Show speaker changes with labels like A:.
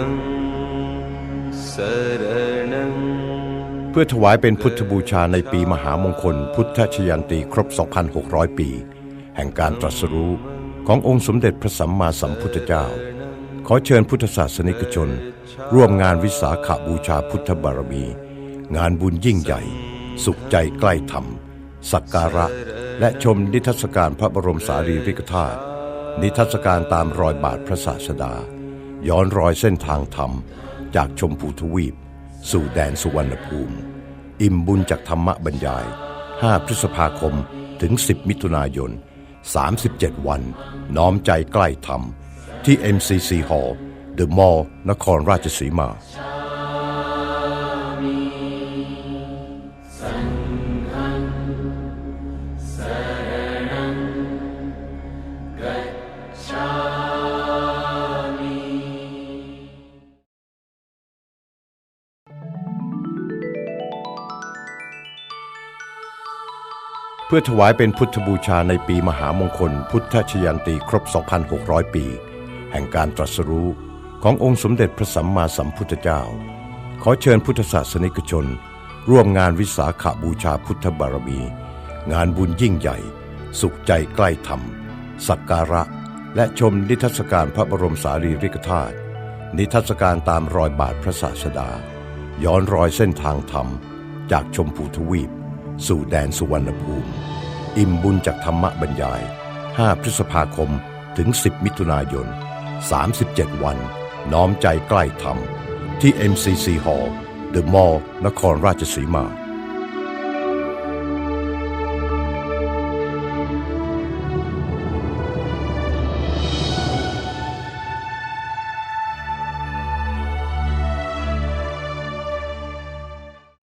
A: ังสรณัง
B: เพื่อถวายเป็นพุทธบูชาในปีมหามงคล พุทธชยันตีครบ 2,600 ปี แห่งการตรัสรู้ขององค์สมเด็จพระสัมมาสัมพุทธเจ้า ขอเชิญพุทธศาสนิกชน ร่วมงานวิสาขาบูชาพุทธบารมี งานบุญยิ่งใหญ่ สุขใจใกล้ธรรม สักการะ และชมนิทรรศการพระบรมสารีริกธาตุนิทรรศการตามรอยบาทพระศาสดา ย้อนรอยเส้นทางธรรม จากชมพูทวีป สู่แดนสุวรรณภูมิ อิ่มบุญจากธรรมบรรยาย 5 พฤษภาคมถึง 10 มิถุนายน 37 วัน น้อมใจใกล้ธรรม ที่ MCC Hall The Mall นครราชสีมา พื่อถวายเป็นพุทธบูชาในปีมหามงคล พุทธชยันตีครบ 2,600 ปี แห่งการตรัสรู้ขององค์สมเด็จพระสัมมาสัมพุทธเจ้า ขอเชิญพุทธศาสนิกชน ร่วมงานวิสาขาบูชาพุทธบารมี งานบุญยิ่งใหญ่ สุขใจใกล้ธรรม สักการะ และชมนิทรรศการพระบรมสารีริกธาตุนิทรรศการตามรอยบาทพระศาสดา ย้อนรอยเส้นทางธรรม จากชมพูทวีป สู่แดนสุวรรณภูมิ อิ่มบุญจากธรรมบรรยาย 5 พฤษภาคมถึง 10 มิถุนายน 37 วัน น้อมใจใกล้ธรรม ที่ MCC Hall The Mall นครราชสีมา